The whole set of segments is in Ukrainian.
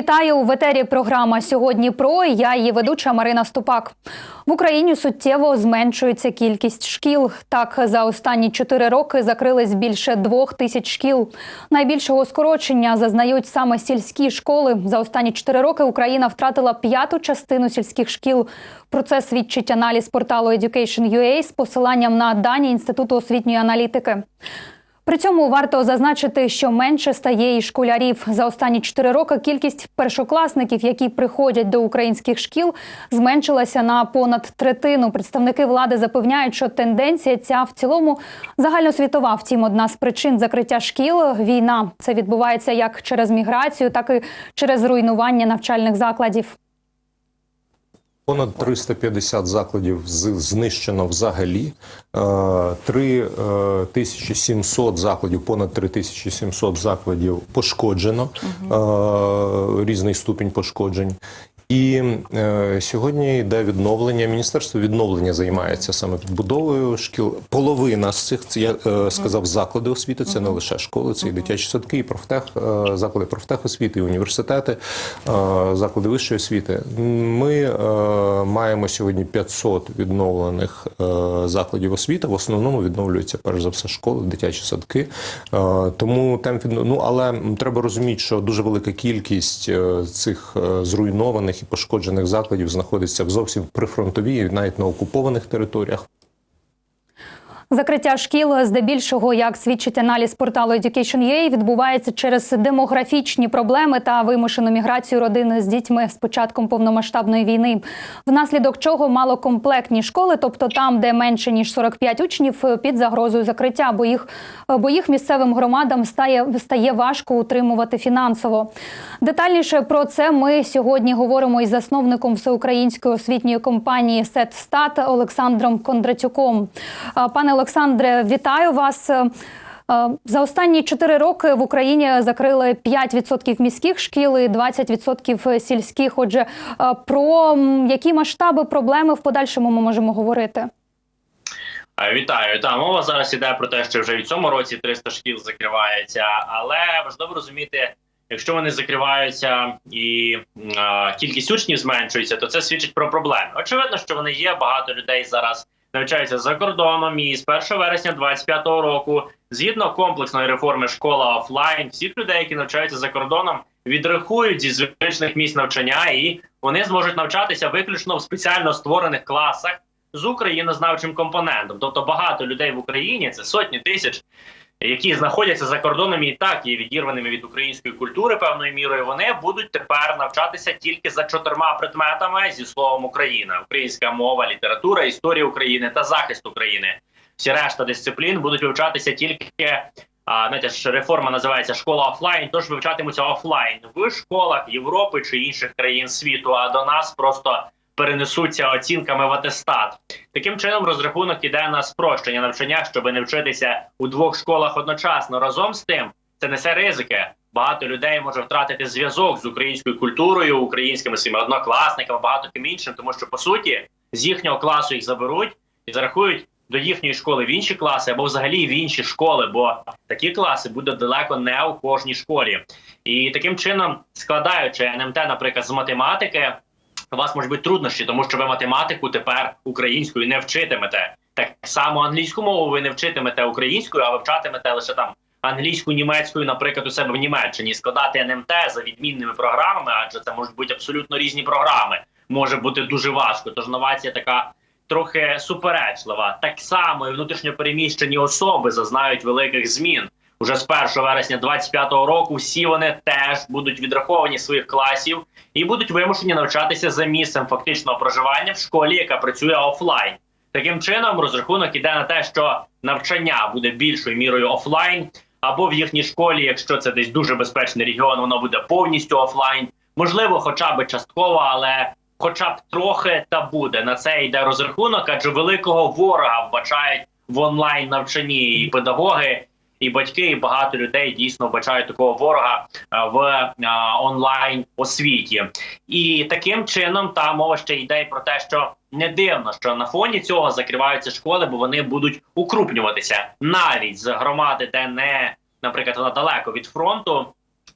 Вітаю в етері. Програма сьогодні про я її ведуча Марина Ступак. В Україні суттєво зменшується кількість шкіл. Так за останні чотири роки закрились більше двох тисяч шкіл. Найбільшого скорочення зазнають саме сільські школи. За останні чотири роки Україна втратила п'яту частину сільських шкіл. Про це свідчить аналіз порталу Education.ua з посиланням на дані інституту освітньої аналітики. При цьому варто зазначити, що менше стає і школярів. За останні чотири роки кількість першокласників, які приходять до українських шкіл, зменшилася на понад третину. Представники влади запевняють, що тенденція ця в цілому загальносвітова. Втім, одна з причин закриття шкіл війна. Це відбувається як через міграцію, так і через руйнування навчальних закладів. Понад 350 закладів знищено взагалі. Е, 3700 закладів, понад 3700 закладів пошкоджено, угу. різний ступінь пошкоджень. І е, сьогодні йде відновлення. Міністерство відновлення займається саме відбудовою шкіл. Половина з цих це я е, сказав заклади освіти. Це не лише школи, це і дитячі садки, і профтех, е, заклади профтехосвіти, і університети, е, заклади вищої освіти. Ми е, маємо сьогодні 500 відновлених е, закладів освіти. В основному відновлюються перш за все школи, дитячі садки. Е, тому темп ну але треба розуміти, що дуже велика кількість е, цих е, зруйнованих і пошкоджених закладів знаходиться в зовсім прифронтовій, навіть на окупованих територіях. Закриття шкіл, здебільшого, як свідчить аналіз порталу Education.ua, відбувається через демографічні проблеми та вимушену міграцію родин з дітьми з початком повномасштабної війни, внаслідок чого малокомплектні школи, тобто там, де менше ніж 45 учнів, під загрозою закриття, бо їх, бо їх місцевим громадам стає, стає важко утримувати фінансово. Детальніше про це ми сьогодні говоримо із засновником всеукраїнської освітньої компанії «Сетстат» Олександром Кондратюком. Пане Олександре, вітаю вас. Е, е, За останні чотири роки в Україні закрили 5% міських шкіл і 20% сільських. Отже, е, про які масштаби проблеми в подальшому ми можемо говорити? Вітаю. Та мова зараз іде про те, що вже в цьому році 300 шкіл закривається, але важливо розуміти, якщо вони закриваються і е, кількість учнів зменшується, то це свідчить про проблеми. Очевидно, що вони є. Багато людей зараз навчаються за кордоном. І з 1 вересня 2025 року, згідно комплексної реформи школа офлайн, всіх людей, які навчаються за кордоном, відрахують зі звичних місць навчання, і вони зможуть навчатися виключно в спеціально створених класах з українознавчим компонентом. Тобто багато людей в Україні, це сотні тисяч, які знаходяться за кордоном і так є відірваними від української культури певною мірою. Вони будуть тепер навчатися тільки за чотирма предметами зі словом Україна: українська мова, література, історія України та захист України. Всі решта дисциплін будуть вивчатися тільки. А знаєте, ж реформа називається школа офлайн. Тож вивчатимуться офлайн в школах Європи чи інших країн світу. А до нас просто перенесуться оцінками в атестат. Таким чином, розрахунок іде на спрощення навчання, щоб не вчитися у двох школах одночасно. Разом з тим, це несе ризики. Багато людей може втратити зв'язок з українською культурою, українськими своїми однокласниками, багато ким іншим, тому що по суті з їхнього класу їх заберуть і зарахують до їхньої школи в інші класи або взагалі в інші школи, бо такі класи будуть далеко не у кожній школі. І таким чином, складаючи НМТ, наприклад, з математики, у вас можуть бути труднощі, тому що ви математику тепер українською не вчитимете. Так само англійську мову ви не вчитимете українською, а ви вчатимете лише там англійську, німецькою, наприклад, у себе в Німеччині. Складати НМТ за відмінними програмами, адже це можуть бути абсолютно різні програми. Може бути дуже важко. Тож новація така трохи суперечлива. Так само і внутрішньопереміщені особи зазнають великих змін. Уже з 1 вересня 25-го року всі вони теж будуть відраховані своїх класів і будуть вимушені навчатися за місцем фактичного проживання в школі, яка працює офлайн. Таким чином, розрахунок іде на те, що навчання буде більшою мірою офлайн, або в їхній школі, якщо це десь дуже безпечний регіон, воно буде повністю офлайн. Можливо, хоча б частково, але хоча б трохи та буде на це йде розрахунок, адже великого ворога вбачають в онлайн навчанні і педагоги, і батьки, і багато людей дійсно вбачають такого ворога е, в е, онлайн освіті. І таким чином та мова ще йде про те, що не дивно, що на фоні цього закриваються школи, бо вони будуть укрупнюватися навіть з громади, де не, наприклад, вона далеко від фронту.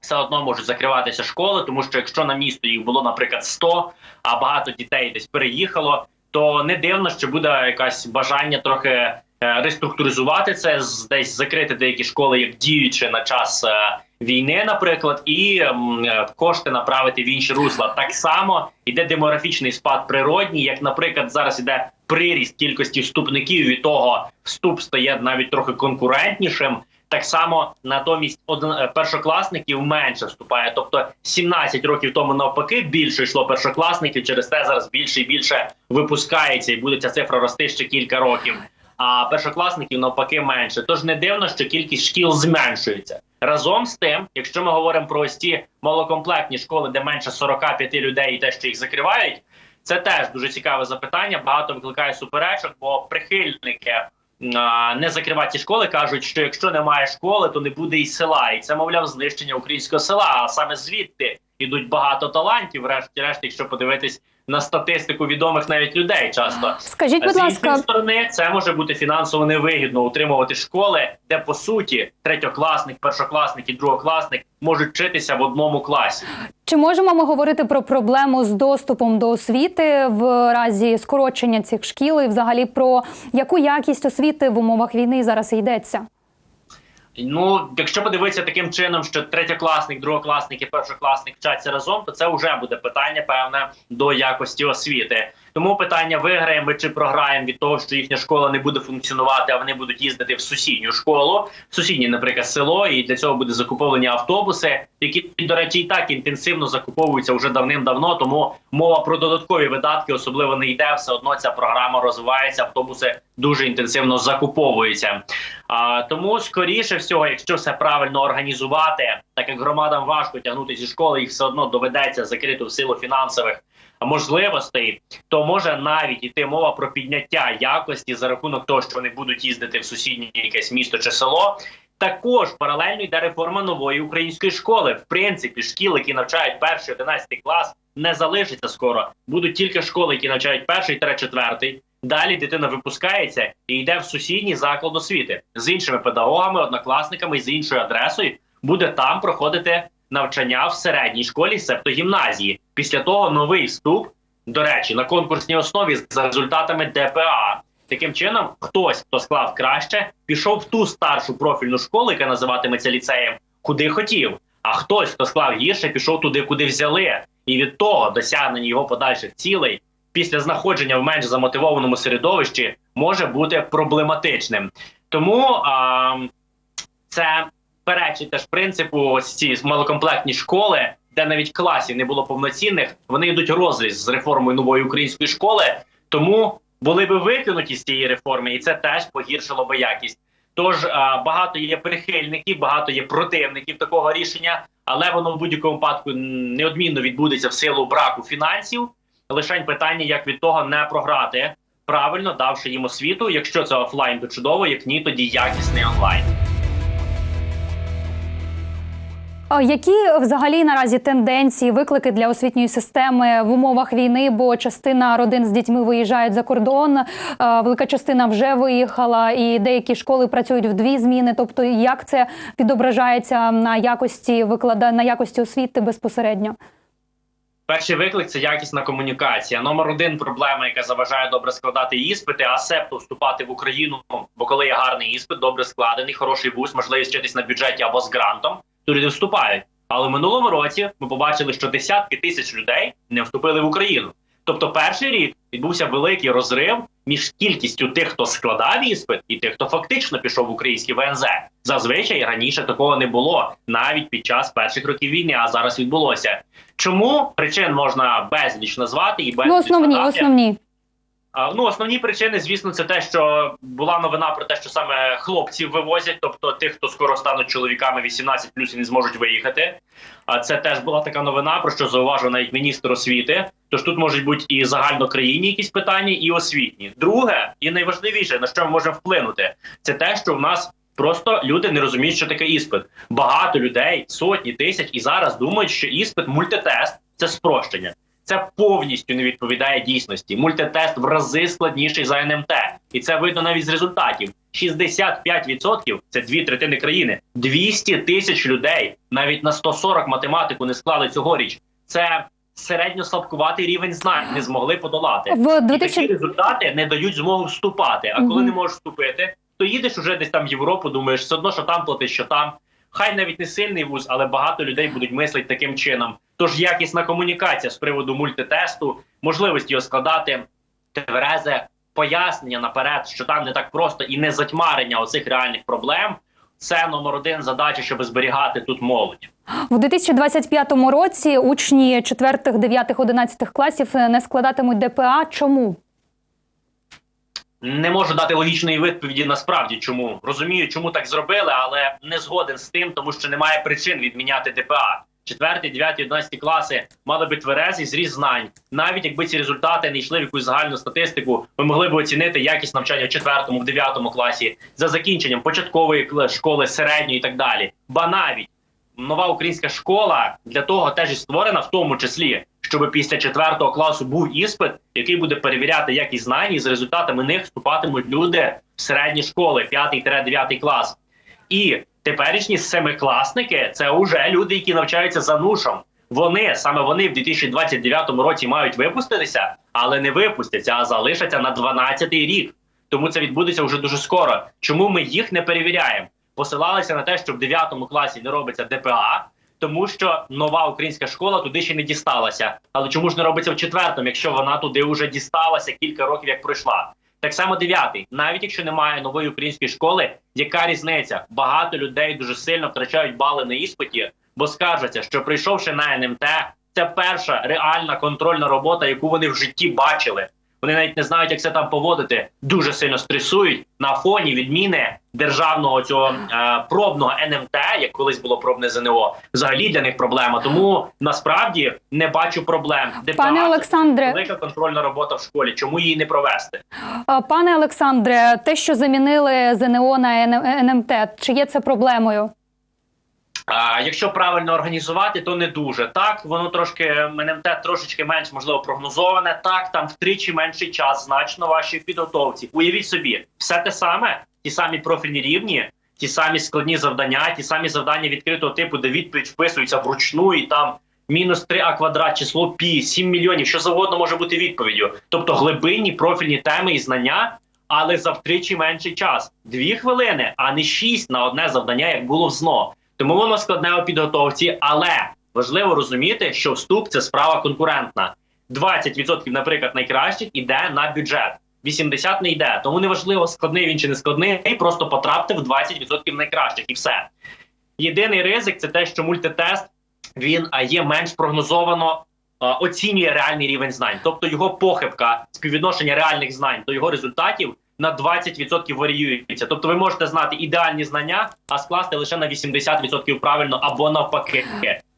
все одно можуть закриватися школи, тому що якщо на місто їх було, наприклад, 100, а багато дітей десь переїхало, то не дивно, що буде якась бажання трохи реструктуризувати це, десь закрити деякі школи, як діючи на час е, війни, наприклад, і е, кошти направити в інші русла. Так само іде демографічний спад природній, як, наприклад, зараз іде приріст кількості вступників. Від того вступ стає навіть трохи конкурентнішим. Так само натомість е, першокласників менше вступає. Тобто 17 років тому навпаки більше йшло першокласників. Через те зараз більше і більше випускається, і буде ця цифра рости ще кілька років. А першокласників навпаки менше. Тож не дивно, що кількість шкіл зменшується. Разом з тим, якщо ми говоримо про ось ті малокомплектні школи, де менше 45 людей, і те, що їх закривають, це теж дуже цікаве запитання. Багато викликає суперечок, бо прихильники не закривати школи кажуть, що якщо немає школи, то не буде і села. І це мовляв знищення українського села. А саме звідти ідуть багато талантів. Врешті-решт, якщо подивитись на статистику відомих навіть людей, часто Скажіть, з будь іншої ласка, сторони, це може бути фінансово невигідно утримувати школи, де по суті третьокласник, першокласник і другокласник можуть вчитися в одному класі. чи можемо ми говорити про проблему з доступом до освіти в разі скорочення цих шкіл і взагалі про яку якість освіти в умовах війни зараз йдеться? Ну, якщо подивитися таким чином, що третєкласник, другокласник і першокласник вчаться разом, то це вже буде питання певне до якості освіти. Тому питання виграємо ми чи програємо від того, що їхня школа не буде функціонувати, а вони будуть їздити в сусідню школу, в сусіднє, наприклад, село, і для цього буде закуповлені автобуси, які до речі, і так інтенсивно закуповуються вже давним-давно. Тому мова про додаткові видатки особливо не йде. Все одно ця програма розвивається. Автобуси дуже інтенсивно закуповуються. А тому, скоріше всього, якщо все правильно організувати, так як громадам важко тягнути зі школи, їх все одно доведеться закрити в силу фінансових можливостей, то може навіть іти мова про підняття якості за рахунок того, що вони будуть їздити в сусіднє якесь місто чи село. Також паралельно йде реформа нової української школи. В принципі, шкіл, які навчають перший 11 клас, не залишиться скоро. Будуть тільки школи, які навчають перший та четвертий. Далі дитина випускається і йде в сусідній заклад освіти з іншими педагогами, однокласниками і з іншою адресою. Буде там проходити навчання в середній школі, себто гімназії. Після того новий вступ, до речі, на конкурсній основі за результатами ДПА. Таким чином, хтось, хто склав краще, пішов в ту старшу профільну школу, яка називатиметься ліцеєм, куди хотів. А хтось, хто склав гірше, пішов туди, куди взяли. І від того досягнення його подальших цілей після знаходження в менш замотивованому середовищі може бути проблематичним. Тому а, це перечить теж принципу ось ці малокомплектні школи, де навіть класів не було повноцінних. Вони йдуть розріз з реформою нової української школи, тому були би викинуті з цієї реформи, і це теж погіршило би якість. Тож багато є прихильників, багато є противників такого рішення, але воно в будь-якому випадку неодмінно відбудеться в силу браку фінансів. Лишень питання, як від того не програти, правильно давши їм освіту. Якщо це офлайн, то чудово, як ні, тоді якісний онлайн. Які взагалі наразі тенденції, виклики для освітньої системи в умовах війни? Бо частина родин з дітьми виїжджають за кордон, е, велика частина вже виїхала, і деякі школи працюють в дві зміни. Тобто, як це відображається на якості виклада на якості освіти безпосередньо? Перший виклик це якісна комунікація. Номер один проблема, яка заважає добре складати іспити, а септо вступати в Україну. Бо коли є гарний іспит, добре складений, хороший вуз, можливість вчитись на бюджеті або з грантом, то люди вступають. Але в минулому році ми побачили, що десятки тисяч людей не вступили в Україну. Тобто, перший рік відбувся великий розрив між кількістю тих, хто складав іспит, і тих, хто фактично пішов в український ВНЗ. Зазвичай раніше такого не було навіть під час перших років війни, а зараз відбулося. Чому причин можна безліч назвати і безліч Ну, основні, основні. Ну, основні причини, звісно, це те, що була новина про те, що саме хлопців вивозять, тобто тих, хто скоро стануть чоловіками 18 плюс і не зможуть виїхати. А це теж була така новина, про що зауважив навіть міністр освіти. Тож тут можуть бути і загальнокраїнні якісь питання, і освітні. Друге, і найважливіше, на що ми можемо вплинути, це те, що в нас. Просто люди не розуміють, що таке іспит. Багато людей, сотні тисяч, і зараз думають, що іспит мультитест це спрощення. Це повністю не відповідає дійсності. Мультитест в рази складніший за НМТ, і це видно навіть з результатів. 65% – це дві третини країни. 200 тисяч людей навіть на 140 математику не склали цьогоріч. Це середньо слабкуватий рівень знань не змогли подолати. В І такі результати не дають змогу вступати. А коли Мгм. не можеш вступити, то їдеш уже десь там в Європу, думаєш, все одно, що там платиш, що там. Хай навіть не сильний вуз, але багато людей будуть мислити таким чином. Тож якісна комунікація з приводу мультитесту, можливості його складати, тверезе пояснення наперед, що там не так просто, і не затьмарення оцих реальних проблем. Це номер один задача, щоб зберігати тут молодь. В 2025 році учні 4, 9, 11 класів не складатимуть ДПА. Чому? Не можу дати логічної відповіді насправді, чому розумію, чому так зробили, але не згоден з тим, тому що немає причин відміняти ДПА. Четверті, дев'яті, одинадцяті класи мали би тверезий зріз знань. Навіть якби ці результати не йшли в якусь загальну статистику, ми могли б оцінити якість навчання в четвертому, в дев'ятому класі за закінченням початкової школи, середньої і так далі. Ба навіть нова українська школа для того теж і створена, в тому числі, щоб після четвертого класу був іспит, який буде перевіряти якість знань, і з результатами них вступатимуть люди в середні школи, 5-9 клас. І теперішні семикласники це вже люди, які навчаються за нушом. Вони саме вони в 2029 році мають випуститися, але не випустяться, а залишаться на 12-й рік. Тому це відбудеться вже дуже скоро. Чому ми їх не перевіряємо? Посилалися на те, що в 9 класі не робиться ДПА, тому що нова українська школа туди ще не дісталася. Але чому ж не робиться в четвертому, якщо вона туди вже дісталася кілька років, як пройшла? Так само дев'ятий, навіть якщо немає нової української школи, яка різниця? Багато людей дуже сильно втрачають бали на іспиті, бо скаржаться, що прийшовши на НМТ, це перша реальна контрольна робота, яку вони в житті бачили. Вони навіть не знають, як це там поводити. Дуже сильно стресують на фоні відміни державного цього е, пробного НМТ, як колись було пробне ЗНО. Взагалі для них проблема. Тому насправді не бачу проблем. ДПА Пане Олександре, велика контрольна робота в школі. Чому її не провести? пане Олександре, те, що замінили ЗНО на НМТ, чи є це проблемою? Якщо правильно організувати, то не дуже так. Воно трошки МНМТ трошечки менш можливо прогнозоване. Так, там втричі менший час, значно вашій підготовці. Уявіть собі, все те саме, ті самі профільні рівні, ті самі складні завдання, ті самі завдання відкритого типу, де відповідь вписується вручну, і там мінус 3 а квадрат, число пі, 7 мільйонів, що завгодно може бути відповіддю. Тобто глибинні профільні теми і знання. Але за втричі менший час дві хвилини, а не шість на одне завдання, як було в ЗНО. Тому воно складне у підготовці, але важливо розуміти, що вступ це справа конкурентна. 20%, наприклад, найкращих іде на бюджет. 80 не йде. Тому неважливо, складний він чи не складний, просто потрапте в 20% найкращих і все. Єдиний ризик це те, що мультитест він є менш прогнозовано оцінює реальний рівень знань, тобто його похибка співвідношення реальних знань до його результатів на 20% варіюється. Тобто, ви можете знати ідеальні знання, а скласти лише на 80% правильно або навпаки.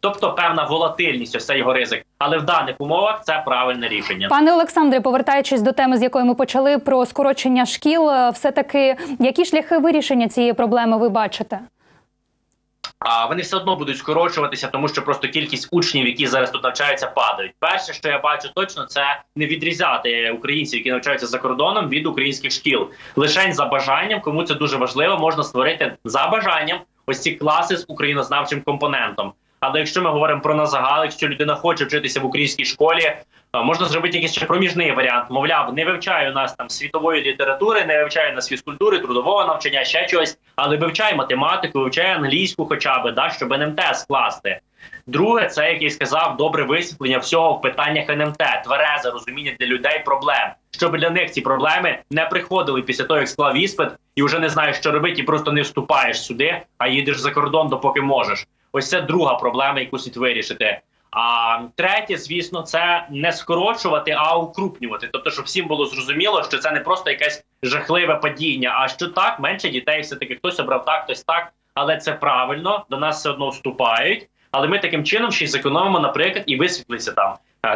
Тобто певна волатильність, ось це його ризик. Але в даних умовах це правильне рішення. Пане Олександре, повертаючись до теми, з якої ми почали про скорочення шкіл, е, все таки які шляхи вирішення цієї проблеми ви бачите? А вони все одно будуть скорочуватися, тому що просто кількість учнів, які зараз тут навчаються, падають. Перше, що я бачу точно, це не відрізати українців, які навчаються за кордоном від українських шкіл. Лишень за бажанням, кому це дуже важливо, можна створити за бажанням ось ці класи з українознавчим компонентом. Але якщо ми говоримо про назагал, якщо людина хоче вчитися в українській школі, можна зробити якийсь ще проміжний варіант. Мовляв, не вивчаю нас там світової літератури, не вивчаю нас фізкультури, трудового навчання, ще чогось, але вивчай математику, вивчай англійську, хоча б да, щоб НМТ скласти. Друге, це як я сказав, добре висвітлення всього в питаннях НМТ, тверезе розуміння для людей проблем, щоб для них ці проблеми не приходили після того, як склав іспит, і вже не знаєш, що робити, і просто не вступаєш сюди, а їдеш за кордон, допоки можеш. Ось це друга проблема, яку слід вирішити. А третє, звісно, це не скорочувати, а укрупнювати. Тобто, щоб всім було зрозуміло, що це не просто якесь жахливе падіння, а що так, менше дітей, все таки хтось обрав так, хтось так, але це правильно, до нас все одно вступають. Але ми таким чином ще й зекономимо, наприклад, і висвітлися там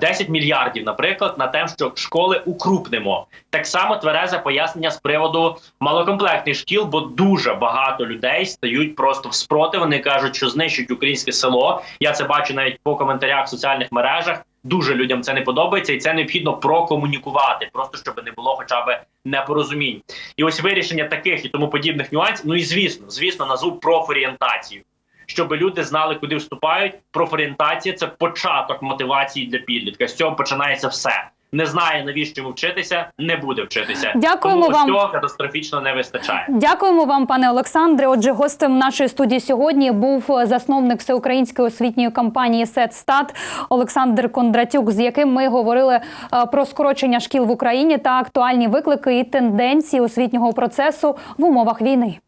10 мільярдів, наприклад, на те, що школи укрупнимо. Так само тверезе пояснення з приводу малокомплектних шкіл, бо дуже багато людей стають просто в спротив. Вони кажуть, що знищують українське село. Я це бачу навіть по коментарях в соціальних мережах. Дуже людям це не подобається, і це необхідно прокомунікувати, просто щоб не було хоча б непорозумінь. І ось вирішення таких і тому подібних нюансів. Ну і звісно, звісно, назву профорієнтацію. Щоб люди знали, куди вступають. Профорієнтація це початок мотивації для підлітка. З цього починається все. Не знає навіщо йому вчитися, не буде вчитися. Дякуємо Тому вам. цього катастрофічно не вистачає. Дякуємо вам, пане Олександре. Отже, гостем нашої студії сьогодні був засновник всеукраїнської освітньої кампанії «Сетстат» Олександр Кондратюк, з яким ми говорили е, про скорочення шкіл в Україні та актуальні виклики і тенденції освітнього процесу в умовах війни.